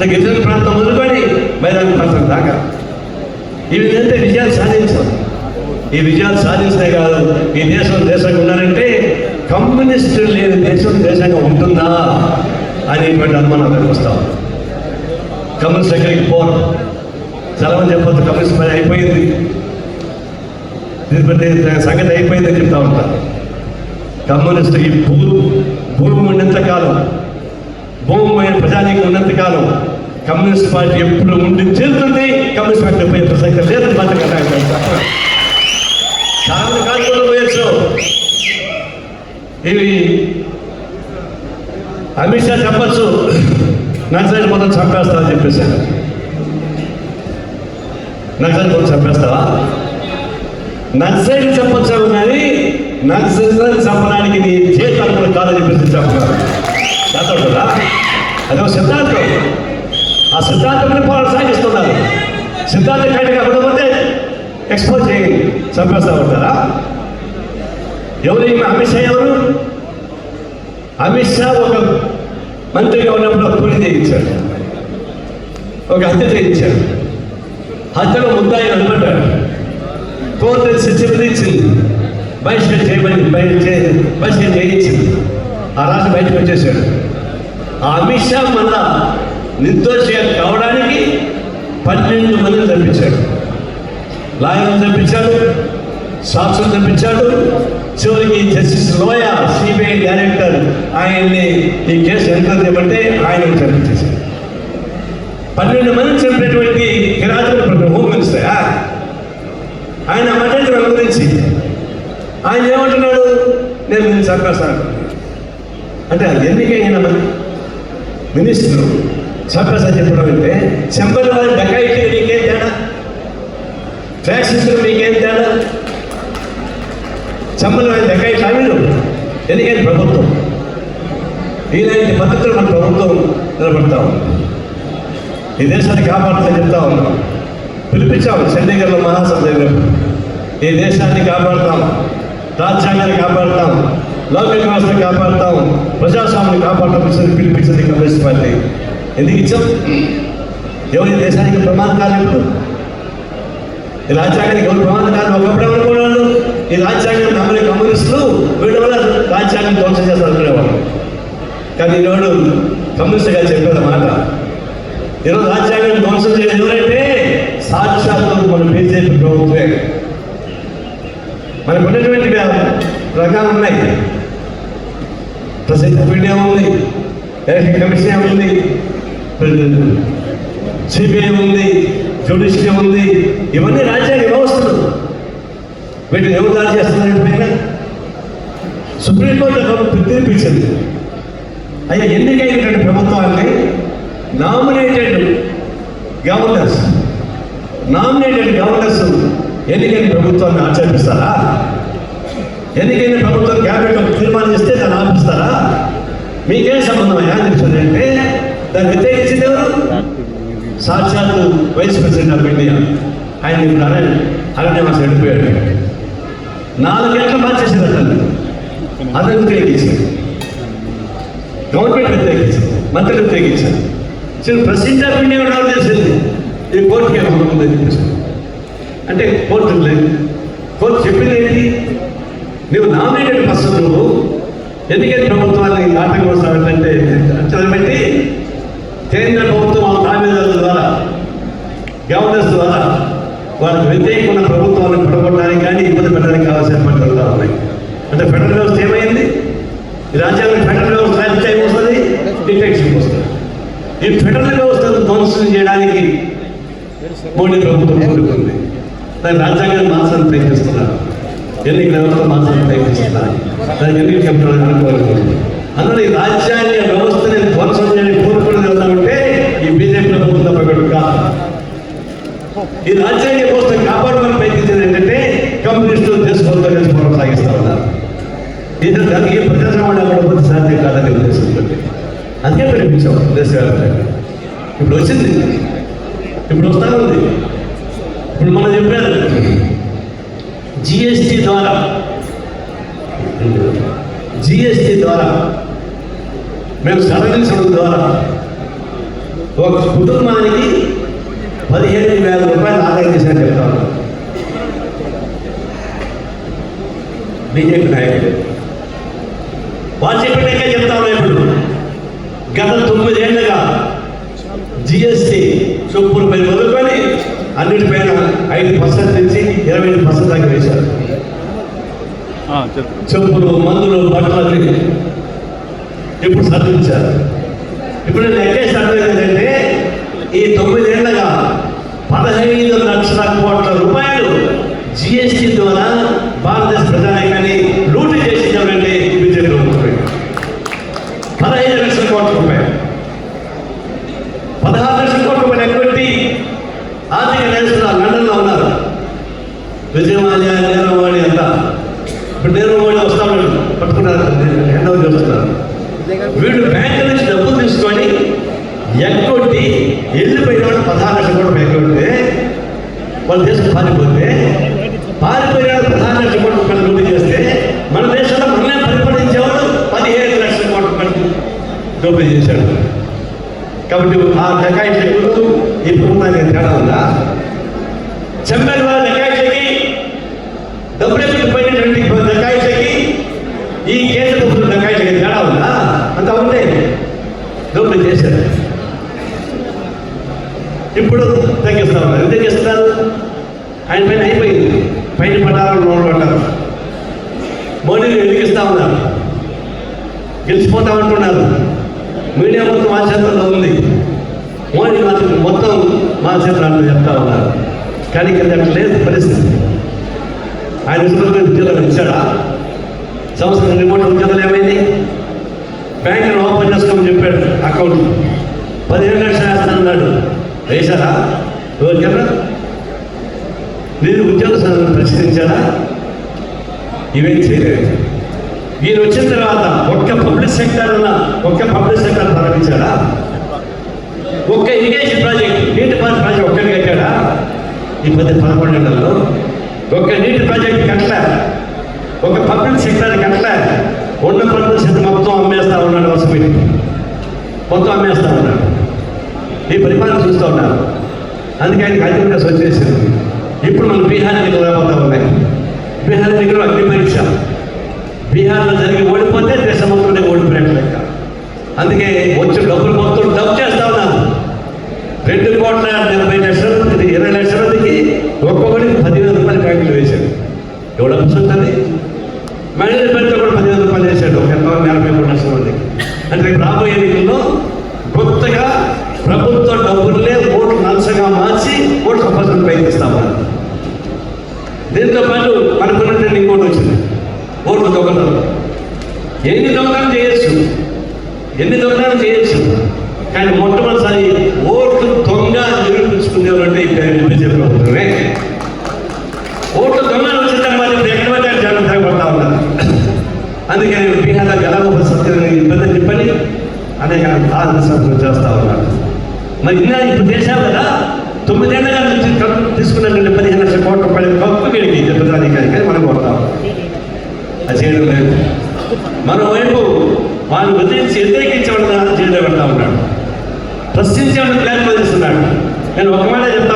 అంటే గిరిజన ప్రాంతం మొదలుకొని మైదాన ప్రాంతం దాకా. ఈ విధంగా విజయాలు సాధించాలి ఈ విజయాలు సాధించే కాదు ఈ దేశం దేశంగా ఉన్నారంటే కమ్యూనిస్టులు లేని దేశం దేశంగా ఉంటుందా అనేటువంటి అనుమానం వస్తాం కమ్యూనిస్ట్ దగ్గరికి పోరు. చాలా మంది కమ్యూనిస్ట్ పని అయిపోయింది. దీనిపై సంగతి అయిపోయిందని చెప్తా ఉంటారు కమ్యూనిస్ట్ ఈ భూ భూమి ఉన్నంత కాలం భూమి పైన ప్రజానీకం ఉన్నంత కాలం కమ్యూనిస్ట్ పార్టీ ఎప్పుడు ఉండి చేరుతుంది? కమ్యూనిస్ట్ పార్టీ పోయే ప్రసక్తి లేదు మాట చాలా కాకుండా పోయచ్చు? ఇవి అమిత్ షా చెప్పచ్చు. నక్సలైట్ మొత్తం చంపేస్తా అని చెప్పేసి. నక్సలైట్ మొత్తం చంపేస్తావా? నక్సలైట్ చెప్పొచ్చావు కానీ నక్సలైట్ చంపడానికి నీ చేతులు కాదని చెప్పేసి చెప్పారు దాంతో అదొక సిద్ధాంతం. ఆ సిద్ధాంతం పోరాటం సాగిస్తున్నారు. సిద్ధాంతం కంటే కాకపోతే ఎక్స్పోజ్ చేయండి చంపేస్తా ఉంటారా? ఎవరు అమిత్ షా ఎవరు? అమిత్ షా ఒక మంత్రిగా ఉన్నప్పుడు ఒక కూలి చేయించాడు. ఒక హత్య చేయించాడు. హత్యలో ముద్దాయి అనుకుంటాడు కోర్టు శిక్ష విధించింది. బహిష్కరణ చేయమని బయట బహిష్కరణ చేయించింది. ఆ రాష్ట్రం బయటకు వచ్చేసాడు. ఆ అమిత్ షా మళ్ళా నిర్దోషి కావడానికి పన్నెండు మందిని చంపించాడు. లాయర్ తప్పించాడు సాక్షులు తప్పించాడు చివరికి జస్టిస్ లోయ సిబిఐ డైరెక్టర్ ఆయన్ని ఈ కేసు ఎంత చేయమంటే ఆయన చంపించేశారు పన్నెండు మంది చంపినటువంటి కిరాజులు హోమ్ మినిస్టర్ ఆయన మాట్లాడుతున్న గురించి? ఆయన ఏమంటున్నాడు? నేను నేను చంపేస్తాను. అంటే అది ఎన్నికైన మినిస్టర్ చంపేస్తా చెప్పడం అంటే చెంపల వారి డకాయిటీ మీకేం తేడా? ఫ్యాక్సిస్టులు మీకేం తేడా? చెంపల వారి డకాయిట్లు అవిలు ఎందుకంటే ప్రభుత్వం? ఇలాంటి పద్ధతులు మన ప్రభుత్వం నిలబడతా ఉంది. ఈ దేశాన్ని కాపాడుతా చెప్తా ఉన్నాం. పిలిపించాము చండీగఢ్లో మహాసభ ఈ దేశాన్ని కాపాడుతాం. రాజ్యాంగాన్ని కాపాడుతాం. లౌకిక వ్యవస్థను కాపాడుతాం. ప్రజాస్వామ్యాన్ని కాపాడటం పిలిపించింది కమ్యూనిస్ట్ పార్టీ. ఎందుకు ఇచ్చాం ఎవరి దేశానికి ప్రమాదం కాలేదు ఈ రాజ్యాంగానికి ఎవరు ప్రమాదం కాదు ఒకప్పుడు అనుకున్నాడు ఈ రాజ్యాంగం నమ్మని కమ్యూనిస్టులు వీళ్ళ వల్ల రాజ్యాంగం ధ్వంసం చేస్తారు అనుకునేవాళ్ళు కానీ ఈరోజు కమ్యూనిస్ట్గా చెప్పేది మాట ఈరోజు రాజ్యాంగం ధ్వంసం చేయడం ఎవరంటే సాక్షాత్తు మన బీజేపీ ప్రభుత్వమే మనకు ఉన్నటువంటి రకాలు ఉన్నాయి ప్రసిద్ధ మీడియా ఉంది ఎలక్షన్ కమిషన్ ఉంది సిబిఐ ఉంది జ్యుడిషియరీ ఉంది ఇవన్నీ రాజ్యాంగ వ్యవస్థలు. వీటిని ఎవరు దాడి చేస్తున్నారు పైన? సుప్రీంకోర్టు ఒక తీర్పిచ్చింది అయ్యా ఎన్నికైనటువంటి ప్రభుత్వాన్ని నామినేటెడ్ గవర్నర్స్ నామినేటెడ్ గవర్నర్స్ ఎన్నికైన ప్రభుత్వాన్ని ఆక్షేపిస్తారా? ఎన్నికైన ప్రభుత్వం క్యాబినెట్ తీర్మానం చేస్తే దాన్ని ఆపిస్తారా? మీకేం సంబంధం అయ్యా? అని చెప్పారంటే దాన్ని వ్యతిరేకించింది ఎవరు? సాక్షాత్తు వైస్ ప్రెసిడెంట్ ఆఫ్ ఇండియా ఆయన ఇప్పుడు అరణ్య అరణ్యవాసం వెళ్ళిపోయాడు. నాలుగు గంటలు మార్చేసింది అతను అతను వ్యతిరేకించారు. గవర్నమెంట్ వ్యతిరేకించారు. మంత్రులు వ్యతిరేకించారు. చిన్న ప్రెసిడెంట్ ఆఫ్ ఇండియా కూడా చేసింది ఈ కోర్టుకి ఏమవుతుందని చెప్పేసి. అంటే కోర్టు లేదు. కోర్టు చెప్పింది ఏంటి? నువ్వు నామినేటెడ్ పర్సన్ నువ్వు. ఎందుకని ప్రభుత్వాన్ని ఆటంకం వస్తావంటే చదివిపెట్టి కేంద్ర ప్రభుత్వం ఆ తామేదారుల ద్వారా గవర్నర్స్ ద్వారా వాళ్ళకి వ్యతిరేకమైన ప్రభుత్వాలను పడగొట్టడానికి కానీ ఇబ్బంది పెట్టడానికి కావాల్సిన పద్ధతులు ఉన్నాయి. అంటే ఫెడరల్ వ్యవస్థ ఏమైంది? ఈ రాజ్యాంగం ఫెడరల్ వ్యవస్థ రాజ్యం ఏమొస్తుంది డిటెక్షన్ వస్తుంది ఈ ఫెడరల్ వ్యవస్థను ధ్వంసం చేయడానికి మోడీ ప్రభుత్వం కోరుకుంది దాని రాజ్యాంగాన్ని మార్చాలని ప్రయత్నిస్తున్నారు. ఎన్నికల వ్యవస్థ మార్చాలని ప్రయత్నిస్తున్నారు. దానికి ఎన్నికలు చెప్పడానికి కోరుకుంది అందులో ఈ రాజ్యాంగ వ్యవస్థని ధ్వంసం చేయని కోరుకునేది ఏమంటే ఈ బీజేపీ ప్రభుత్వం తప్ప ఒకటి కాదు ఈ రాజ్యాంగ వ్యవస్థ కాపాడమని ప్రయత్నించేది ఏంటంటే కమ్యూనిస్టులు దేశభక్తులు కలిసి పోరాటం సాగిస్తా ఉన్నారు ఇది దానికి ఏ ప్రజాస్వామ్యం లేకపోతే సాధ్యం కాదని ఉద్దేశంతో అందుకే ప్రేమించాం దేశవ్యాప్తంగా. ఇప్పుడు వచ్చింది. ఇప్పుడు వస్తానే ఉంది. ఇప్పుడు మనం చెప్పారు జిఎస్టి ద్వారా. జిఎస్టి ద్వారా. మేము సడలించడం ద్వారా. ఒక కుటుంబానికి పదిహేను వేల రూపాయలు ఆదాయం చేశారని చెప్తా ఉన్నారు బీజేపీ నాయకులు. వాళ్ళు చెప్పినాక చెప్తా ఉన్నా ఇప్పుడు. గత తొమ్మిదేళ్ళుగా జిఎస్టి చొప్పులపై మొదలుకొని అన్నిటిపైన ఐదు పర్సెంట్ నుంచి ఇరవై ఐదు పర్సెంట్ దాకా వేశారు. చెప్పు. చెప్పులు మందులు బట్టలు ఇప్పుడు సర్దించారు ఇప్పుడు నేను లెక్కేసి అర్థం ఏంటంటే ఈ పదహైదు లక్షల కోట్ల రూపాయలు జిఎస్టి ద్వారా భారతదేశ ప్రజానికాన్ని లూటు చేసింది ఎవరంటే బీజేపీ ప్రభుత్వం పదహైదు లక్షల కోట్ల రూపాయలు పదహారు లక్షల కోట్ల రూపాయలు ఎటువంటి ఆర్థిక నేరస్తులు లండన్లో ఉన్నారు విజయమాల్య నీరవవాణి అంతా ఇప్పుడు నీరవవాణి వస్తా ఉన్నాడు పట్టుకున్నారు ఎండవ చేస్తున్నారు వీడు బ్యాంకు నుంచి డబ్బులు తీసుకొని ఎక్కొట్టి వెళ్ళిపోయిన వాడు పదహారు లక్షల కోట్లు ఎక్కొట్టే వాళ్ళ దేశం పారిపోతే పారిపోయిన ప్రధాన పదహారు కోట్ల రూపాయలు లూటీ చేస్తే మన దేశంలో మనమే పరిపాలించేవాడు పదిహేను లక్షల కోట్ల రూపాయలు దోపిడీ చేశాడు. కాబట్టి ఆ డకాయిట్లకు ఇప్పుడు ప్రభుత్వానికి తేడా ఉందా? చెమ్మెల్ వాళ్ళ డకాయిట్లకి డబ్బులు పోయినటువంటి డకాయిట్లకి ఈ కేంద్ర ప్రభుత్వం డకాయిట్లకి తేడా ఉందా? అంత ఉంటే దోపిడీ చేశారు. ఇప్పుడు తగ్గిస్తా ఉన్నారు ఎందుకు తగ్గిస్తున్నారు ఆయన పైన అయిపోయింది పైన పడ్డారు నోళ్ళు పడ్డారు మోడీని ఉన్నారు? గెలిచిపోతా ఉంటున్నారు. మీడియా మొత్తం మా చేతుల్లో ఉంది. మోడీ మాత్రం మొత్తం మా చేతుల్లో చెప్తా ఉన్నారు. కానీ ఇక్కడ అట్లా లేదు పరిస్థితి. ఆయన ఉద్యోగం ఉద్యోగాలు ఇచ్చాడా? సంవత్సరం రిమోట్ ఉద్యోగాలు ఏమైంది? బ్యాంకును ఓపెన్ చేసుకోమని చెప్పాడు అకౌంట్. పదిహేను లక్షలు వేస్తానన్నాడు వేశారా? ఎవరు చెప్పరా? మీరు ఉద్యోగ సంఘాలను ప్రశ్నించారా ఇవేం చేయలేదు ఈయన వచ్చిన తర్వాత ఒక్క పబ్లిక్ సెక్టర్ ఉన్న ఒక్క పబ్లిక్ సెక్టర్ ప్రారంభించాడా ఒక్క ఇరిగేషన్ ప్రాజెక్ట్ నీటి పార్క్ ప్రాజెక్ట్ ఒక్కటి కట్టాడా? ఈ పది పదకొండు నెలల్లో ఒక్క నీటి ప్రాజెక్ట్ కట్టలే. ఒక పబ్లిక్ సెక్టర్ కట్టలే. ఉన్న పబ్లిక్ సెక్టర్ మొత్తం అమ్మేస్తా ఉన్నాడు వరుస మొత్తం అమ్మేస్తా ఉన్నాడు. ఈ పరిపాలన చూస్తూ ఉన్నారు. అందుకే ఆయనకి అధికారులు వచ్చేసింది ఇప్పుడు మనం బీహార్ ఎన్నికలు రాబోతా ఉన్నాయి బీహార్ ఎన్నికలు అగ్ని పరీక్ష బీహార్లో జరిగి ఓడిపోతే దేశం మొత్తం ఓడిపోయినట్టు లెక్క. అందుకే వచ్చి డబ్బులు మొత్తం డబ్బు చేస్తా ఉన్నాను రెండు కోట్ల డెబ్బై లక్షల ఇరవై లక్షల మందికి ఒక్కొక్కటి పదివేల రూపాయలు ప్యాకెట్లు వేశాడు ఎవడ ఉంటుంది మహిళల పేరుతో కూడా పదివేల రూపాయలు వేశాడు. ఒక ఎనభై నలభై మూడు లక్షల మందికి. అంటే రాబోయే ఎన్నికల్లో కొత్తగా ప్రభుత్వ డబ్బులే ఓట్లు నలసగా మార్చి ఓట్లు సంపాదన ప్రయత్నిస్తాము. దీంతో పాటు మనకున్నటువంటి ఇంకోటి వచ్చింది? ఓట్లు దొంగతనం. ఎన్ని దొంగతనం చేయొచ్చు? ఎన్ని దొంగతనం చేయొచ్చు? కానీ మొట్టమొదటిసారి ఓట్లు దొంగ నిరూపించుకునేవారంటే ఈ బీజేపీ ప్రభుత్వమే ఓట్లు దొంగలు వచ్చిన మరి ఇప్పుడు ఎక్కడ పడ్డా జనం తెగబడతా ఉన్నారు. అందుకని బీహార్లో గెలవ సత్యం ఇబ్బంది చెప్పని అనేక ఆలోచనలు చేస్తా ఉన్నారు. మరి ఇంకా ఇప్పుడు చేశావు కదా? తొమ్మిదేళ్ళగా నుంచి తీసుకున్నటువంటి పదిహేను లక్షల కోట్ల రూపాయలు గొప్ప వీడికి జనపదాధికారికి మనం కొడతాం అది చేయడం లేదు. మరోవైపు వాళ్ళు ఉదయించి వ్యతిరేకించబడతా చేయబడతా ఉన్నాడు. ప్రశ్నించే ప్లాన్ చేస్తున్నాడు నేను ఒకవేళ చెప్తా